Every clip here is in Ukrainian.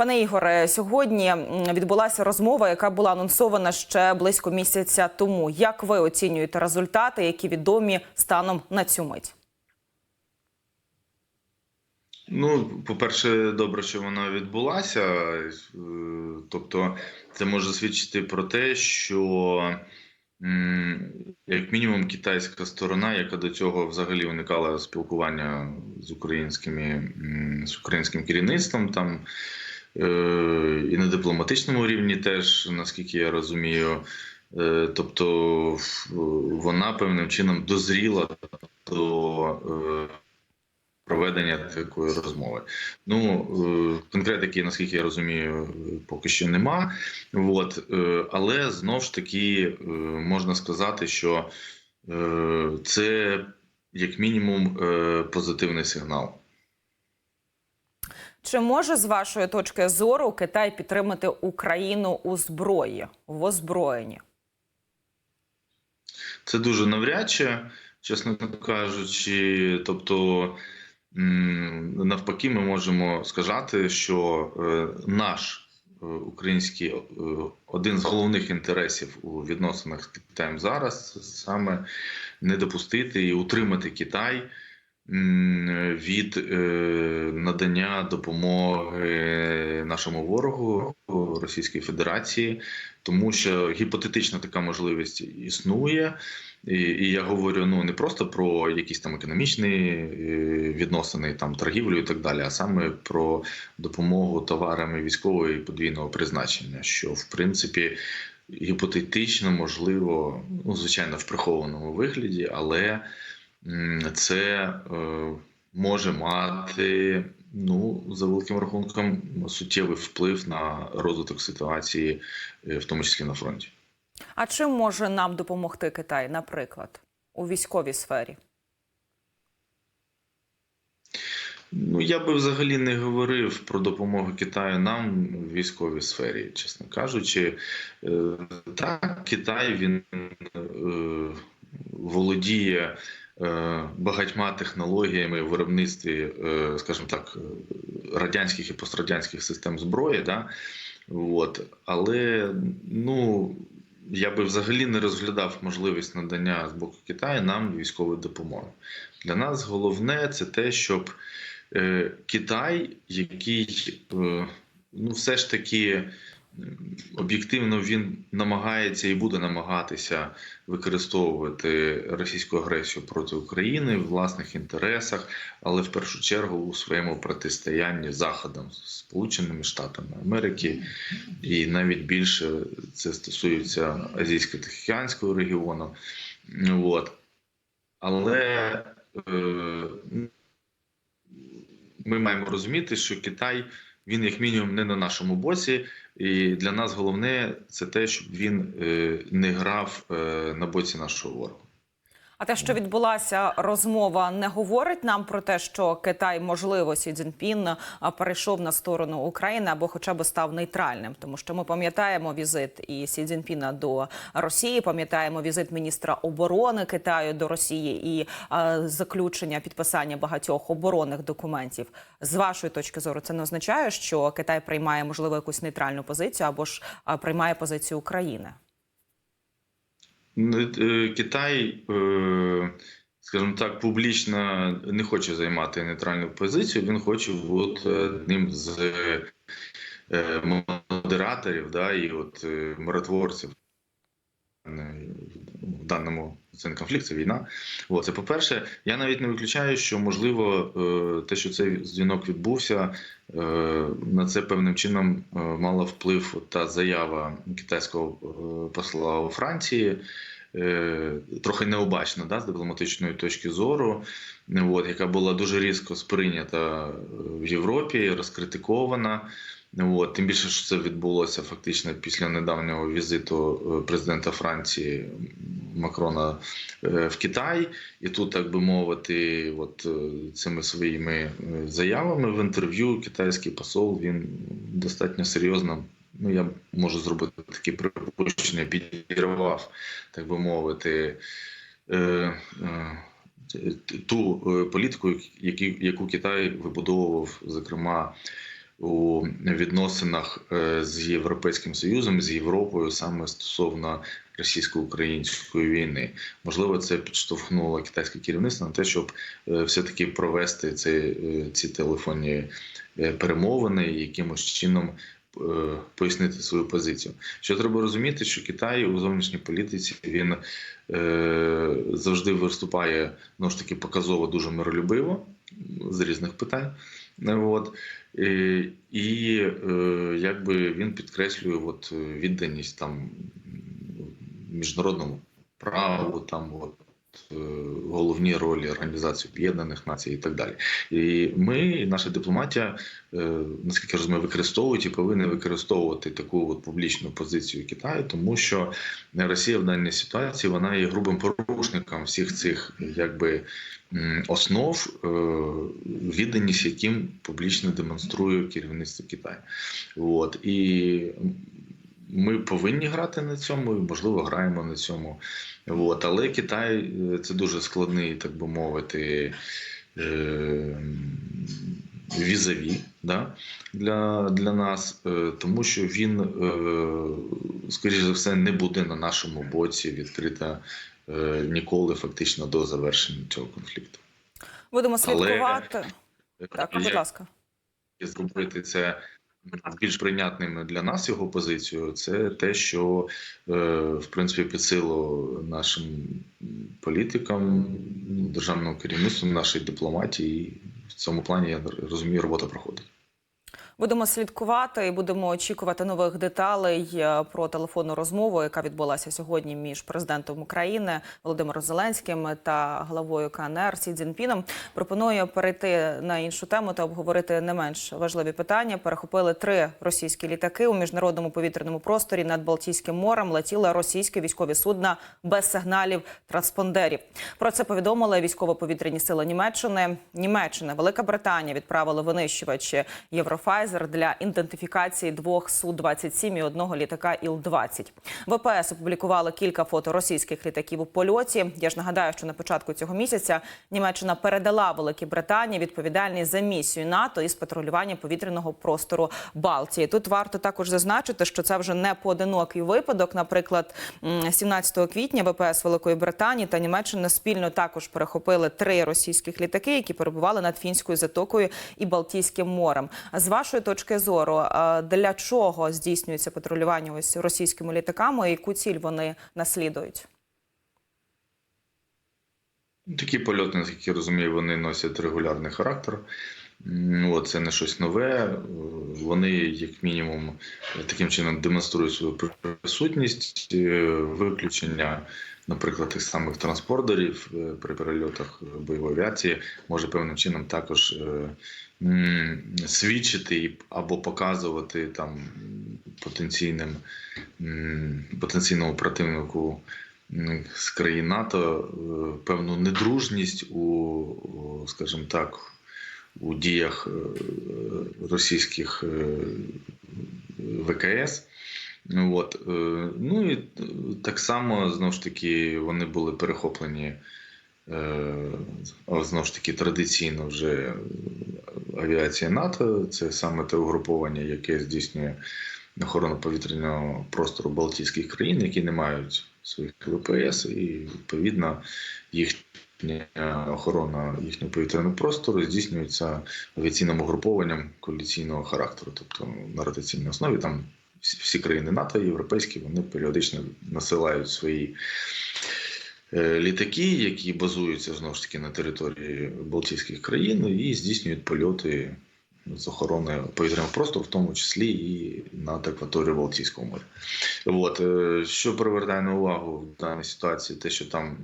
Пане Ігоре, сьогодні відбулася розмова, яка була анонсована ще близько місяця тому. Як ви оцінюєте результати, які відомі станом на цю мить? Ну, по-перше, добре, що вона відбулася. Е, Тобто, це може свідчити про те, що як мінімум китайська сторона, яка до цього взагалі уникала спілкування з українськими з українським керівництвом, там і на дипломатичному рівні, теж наскільки я розумію. Е, Тобто вона певним чином дозріла до е, проведення такої розмови. Ну е, конкретики, наскільки я розумію, е, поки що нема. От, е, але знов ж таки е, можна сказати, що е, це як мінімум е, позитивний сигнал. Чи може з вашої точки зору Китай підтримати Україну у зброї в озброєнні? Це дуже навряд чи, чесно кажучи. Тобто, навпаки, ми можемо сказати, що е, наш е, український е, один з головних інтересів у відносинах з Китаєм зараз саме не допустити і утримати Китай від е, надання допомоги нашому ворогу Російської Федерації, тому що гіпотетична така можливість існує. І, і я говорю ну не просто про якісь там економічні е, відносини, там торгівлю і так далі, а саме про допомогу товарами військового і подвійного призначення, що в принципі гіпотетично можливо, ну звичайно, в прихованому вигляді, але це е, може мати ну за великим рахунком суттєвий вплив на розвиток ситуації, е, в тому числі на фронті. А чим може нам допомогти Китай, наприклад, у військовій сфері? Ну, я би взагалі не говорив про допомогу Китаю нам в військовій сфері, чесно кажучи. Е, Так, Китай він володіє багатьма технологіями в виробництві, е, скажімо так, е, радянських і пострадянських систем зброї. Да? От. Але ну, я би взагалі не розглядав можливість надання з боку Китаю нам військової допомоги. Для нас головне це те, щоб е, Китай, який е, ну, все ж таки об'єктивно він намагається і буде намагатися використовувати російську агресію проти України в власних інтересах, але в першу чергу у своєму протистоянні Заходом, Сполученими Штатами Америки, і навіть більше це стосується азійсько-тихоокеанського регіону. От. Але е, ми маємо розуміти, що Китай він як мінімум не на нашому боці, і для нас головне це те, щоб він е, не грав е, на боці нашого ворога. А те, що відбулася розмова, не говорить нам про те, що Китай, можливо, Сі Цзіньпін перейшов на сторону України або хоча б став нейтральним, тому що ми пам'ятаємо візит і Сі Цзіньпіна до Росії, пам'ятаємо візит міністра оборони Китаю до Росії і а, заключення підписання багатьох оборонних документів. З вашої точки зору, це не означає, що Китай приймає можливо якусь нейтральну позицію або ж приймає позицію України. Е, Китай, е, скажімо так, публічно не хоче займати нейтральну позицію. Він хоче бути одним з е, модераторів, да, і от миротворців в даному це не конфлікт, це війна. От, це по-перше, я навіть не виключаю, що можливо те, що цей дзвінок відбувся, на це певним чином мала вплив та заява китайського посла у Франції. Е, Трохи необачна да, з дипломатичної точки зору, от, яка була дуже різко сприйнята е, в Європі, розкритикована. От, тим більше, що це відбулося фактично після недавнього візиту е, президента Франції Макрона в Китай, і тут, так би мовити, от цими своїми заявами в інтерв'ю китайський посол він достатньо серйозно. Ну, я можу зробити такі припущення, підірвав, так би мовити, е, е, ту е, політику, які, яку Китай вибудовував, зокрема у відносинах е, з Європейським Союзом, з Європою саме стосовно російсько-української війни. Можливо, це підштовхнуло китайське керівництво на те, щоб е, все-таки провести ці, ці телефонні перемовини якимось чином пояснити свою позицію. Що треба розуміти, що Китай у зовнішній політиці він е, завжди виступає ну ж таки показово дуже миролюбиво з різних питань. Е, От. І, е, якби він підкреслює от, е, відданість там міжнародному праву, там от, е, головні ролі Організації Об'єднаних Націй і так далі. І ми, наша дипломатія, е, наскільки розумію, використовують і повинні використовувати таку от публічну позицію Китаю, тому що Росія в даній ситуації вона є грубим порушником всіх цих якби основ, е, відданість, яким публічно демонструє керівництво Китаю. От і ми повинні грати на цьому, і можливо граємо на цьому. От. Але Китай е, це дуже складний, так би мовити, е, візаві да, для, для нас, е, тому що він, скоріш за все, не буде на нашому боці відкрита ніколи, фактично до завершення цього конфлікту. Будемо Але- слідкувати. Так, будь ласка. зробити це більш прийнятним для нас його позицію, це те, що е, в принципі під силу нашим політикам, державному керівництву, нашій дипломатії. В цьому плані я розумію, робота проходить. Будемо слідкувати і будемо очікувати нових деталей е, про телефонну розмову, яка відбулася сьогодні між президентом України Володимиром Зеленським та главою КНР Сі Цзіньпіном. Пропоную перейти на іншу тему та обговорити не менш важливі питання. Перехопили три російські літаки у міжнародному повітряному просторі над Балтійським морем. Летіли російські військові судна без сигналів транспондерів. Про це повідомили військово-повітряні сили Німеччини. Німеччина, Велика Британія відправили винищувачі Єврофайзер для ідентифікації двох су 27 і одного літака Іл-20. ВПС опублікували кілька фото російських літаків у польоті. Я ж нагадаю, що на початку цього місяця Німеччина передала Великій Британії відповідальність за місію НАТО із патрулювання повітряного простору Балтії. Тут варто також зазначити, що це вже не поодинокий випадок. Наприклад, м, 17 квітня ВПС Великої Британії та Німеччина спільно також перехопили три російських літаки, які перебували над фінською затокою і Балтійським морем. З вашої точки зору, е, для чого здійснюється патрулювання ось російськими літаками, і яку ціль вони наслідують? Такі польоти, наскільки я розумію, вони носять регулярний характер. От, це не щось нове. Е, Вони, як мінімум, таким чином демонструють свою присутність, Е, виключення, наприклад, тих самих транспортерів е, при перельотах бойової авіації може певним чином також е, свідчити або показувати там потенційним потенційному противнику з країн НАТО е, певну недружність у, скажімо так, у діях е, російських е, ВКС. Ну, От. е, Ну і е, так само знову ж таки вони були перехоплені. е, Знову ж таки, традиційно вже авіація НАТО, це саме те угруповання, яке здійснює охорону повітряного простору Балтійських країн, які не мають своїх ВПС, і відповідно їхня охорона їхнього повітряного простору здійснюється авіаційним угрупованням коаліційного характеру, тобто на ротаційній основі там всі країни НАТО, європейські, вони періодично насилають свої е, літаки, які базуються знову ж таки на території Балтійських країн, і здійснюють польоти з охорони повітряного простору, в тому числі і над акваторією Балтійського моря. От, е, що привертає на увагу в даній ситуації, те, що там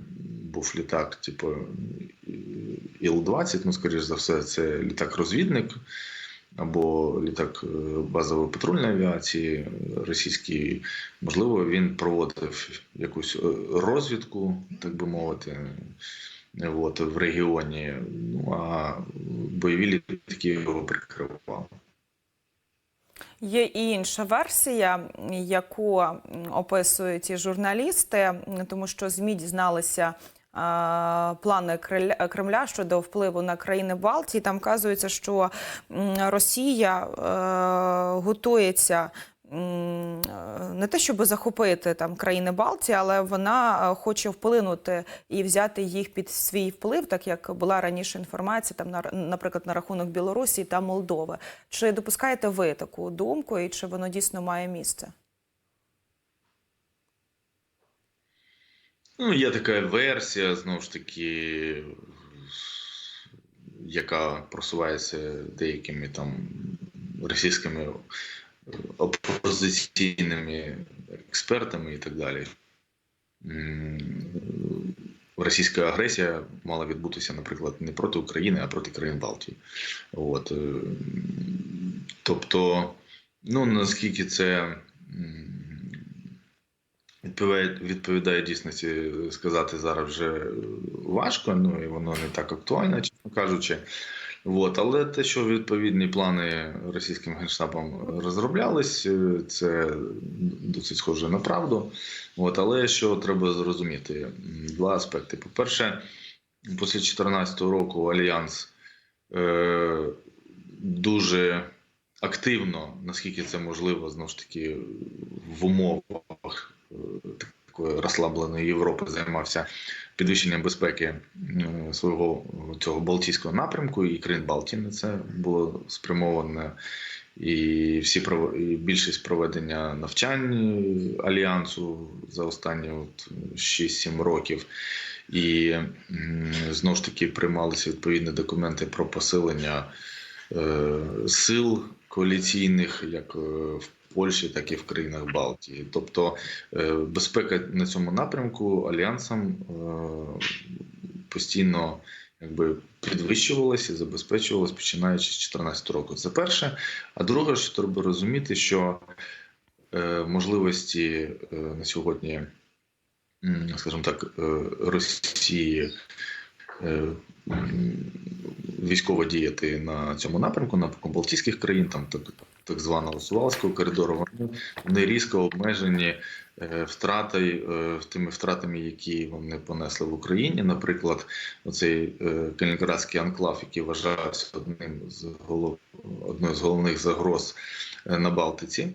був літак, типу Іл-20, ну, скоріш за все, це літак-розвідник або літак е, базової патрульної авіації російський. Можливо, він проводив якусь е, розвідку, так би мовити. От, в регіоні, ну а бойові літаки його прикривали. Є і інша версія, яку описують і журналісти, тому що ЗМІ дізналися плани Кремля щодо впливу на країни Балтії. Там вказується, що Росія е, готується. е, Не те, щоб захопити там країни Балтії, але вона е, хоче вплинути і взяти їх під свій вплив, так як була раніше інформація, там на наприклад, на рахунок Білорусі та Молдови. Чи допускаєте ви таку думку, і чи воно дійсно має місце? Ну, є така версія, знову ж таки, яка просувається деякими там російськими опозиційними експертами і так далі. Російська агресія мала відбутися, наприклад, не проти України, а проти країн Балтії. От. е, Тобто, ну наскільки це відповідає, відповідає дійсності сказати зараз вже важко, ну і воно не так актуально, чесно кажучи. От, але те, що відповідні плани російським генштабом розроблялись, е, це досить схоже на правду. От, але що треба зрозуміти? Два аспекти. По-перше, після 2014 року Альянс е, дуже активно, наскільки це можливо, знову ж таки, в умовах е, такої розслабленої Європи займався підвищенням безпеки е, свого цього Балтійського напрямку, і країн Балтії на це було спрямовано. І всі і більшість проведення навчань альянсу за останні от 6-7 років. І знову ж таки приймалися відповідні документи про посилення е, сил коаліційних, як е, Польщі, так і в країнах Балтії. Тобто е, безпека на цьому напрямку альянсом е, постійно якби підвищувалася і забезпечувалася починаючи з 2014 року. Це перше. А друге, що треба розуміти, що е, можливості на сьогодні, скажімо так, Росії. Е, Військово діяти на цьому напрямку, напрямку Балтійських країн, там так, так званого Сувалського коридору, вони, різко обмежені е, втрати, е, тими втратами, які вони понесли в Україні. Наприклад, оцей Калінінградський анклав, який вважався одним з голов, одною з головних загроз на Балтиці.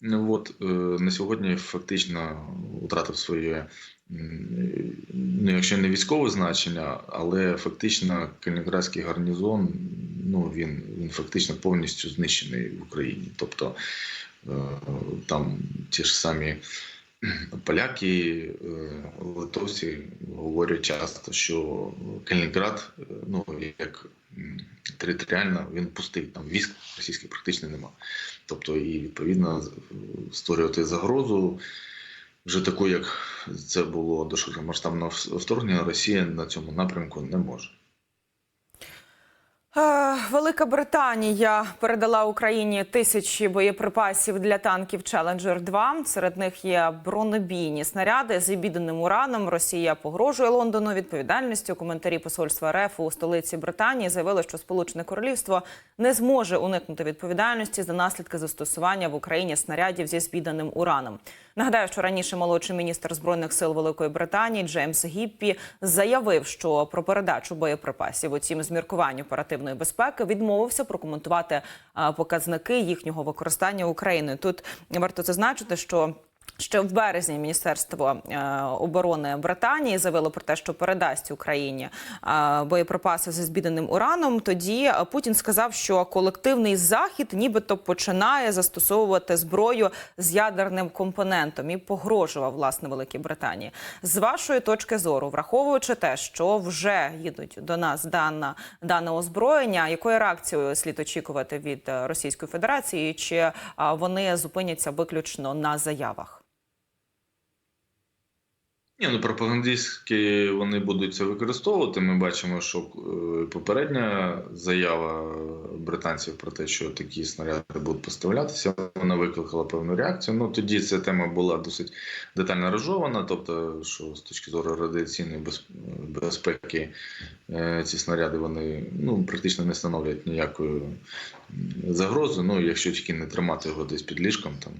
Ну, От на сьогодні фактично втратив своє, ну якщо не військове значення, але фактично Калінінградський гарнізон, ну він, він фактично повністю знищений в Україні. Тобто е, там ті ж самі поляки, е, литовці говорять часто, що Калінінград, е, ну як територіально, він пустий, там військ російських практично нема. Тобто, і відповідно створювати загрозу вже таку, як це було до широкомасштабного вторгнення, Росія на цьому напрямку не може. Велика Британія передала Україні тисячі боєприпасів для танків Челенджер 2 Серед них є бронебійні снаряди з обіданим ураном. Росія погрожує Лондону відповідальністю. Коментарі посольства РФ у столиці Британії заявили, що Сполучене Королівство не зможе уникнути відповідальності за наслідки застосування в Україні снарядів зі збіданим ураном. Нагадаю, що раніше молодший міністр збройних сил Великої Британії Джеймс Гіппі заявив, що про передачу боєприпасів, у цім міркувань оперативної безпеки відмовився прокоментувати показники їхнього використання Україною. Тут варто зазначити, що Ще в березні Міністерство е, оборони Британії заявило про те, що передасть Україні е, боєприпаси зі збіданим ураном. Тоді е, Путін сказав, що колективний захід нібито починає застосовувати зброю з ядерним компонентом і погрожував власне Великій Британії. З вашої точки зору, враховуючи те, що вже їдуть до нас дана дане озброєння, якої реакції слід очікувати від Російської Федерації? Чи вони зупиняться виключно на заявах? Ні, ну пропагандистські вони будуть це використовувати. Ми бачимо, що е, попередня заява британців про те, що такі снаряди будуть поставлятися, вона викликала певну реакцію. Ну тоді ця тема була досить детально розжована, тобто, що з точки зору радіаційної безпеки е, ці снаряди вони ну практично не становлять ніякої загрозу. Ну, якщо тільки не тримати його десь під ліжком там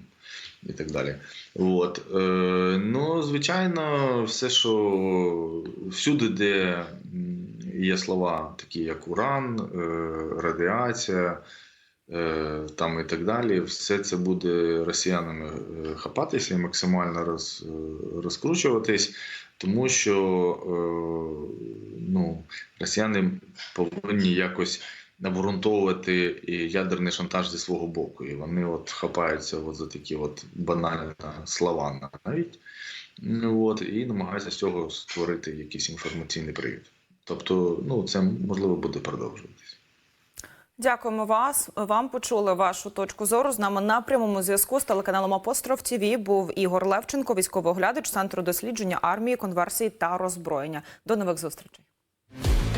і так далі. От. Е, ну, звичайно, все, що всюди, де є слова, такі як уран, е, радіація. е, Там і так далі, все це буде росіянами е, хапатися і максимально роз, е, розкручуватись, тому що е, ну, росіяни повинні якось обґрунтовувати ядерний шантаж зі свого боку. І вони от хапаються от за такі от банальні слова навіть. Ну, От, і намагаються з цього створити якийсь інформаційний привід. Тобто, ну, це можливо буде продовжуватись. Дякуємо вас. Вам почули вашу точку зору. З нами на прямому зв'язку з телеканалом Апостроф ТВ був Ігор Левченко, військовий оглядач центру дослідження армії, конверсії та роззброєння. До нових зустрічей.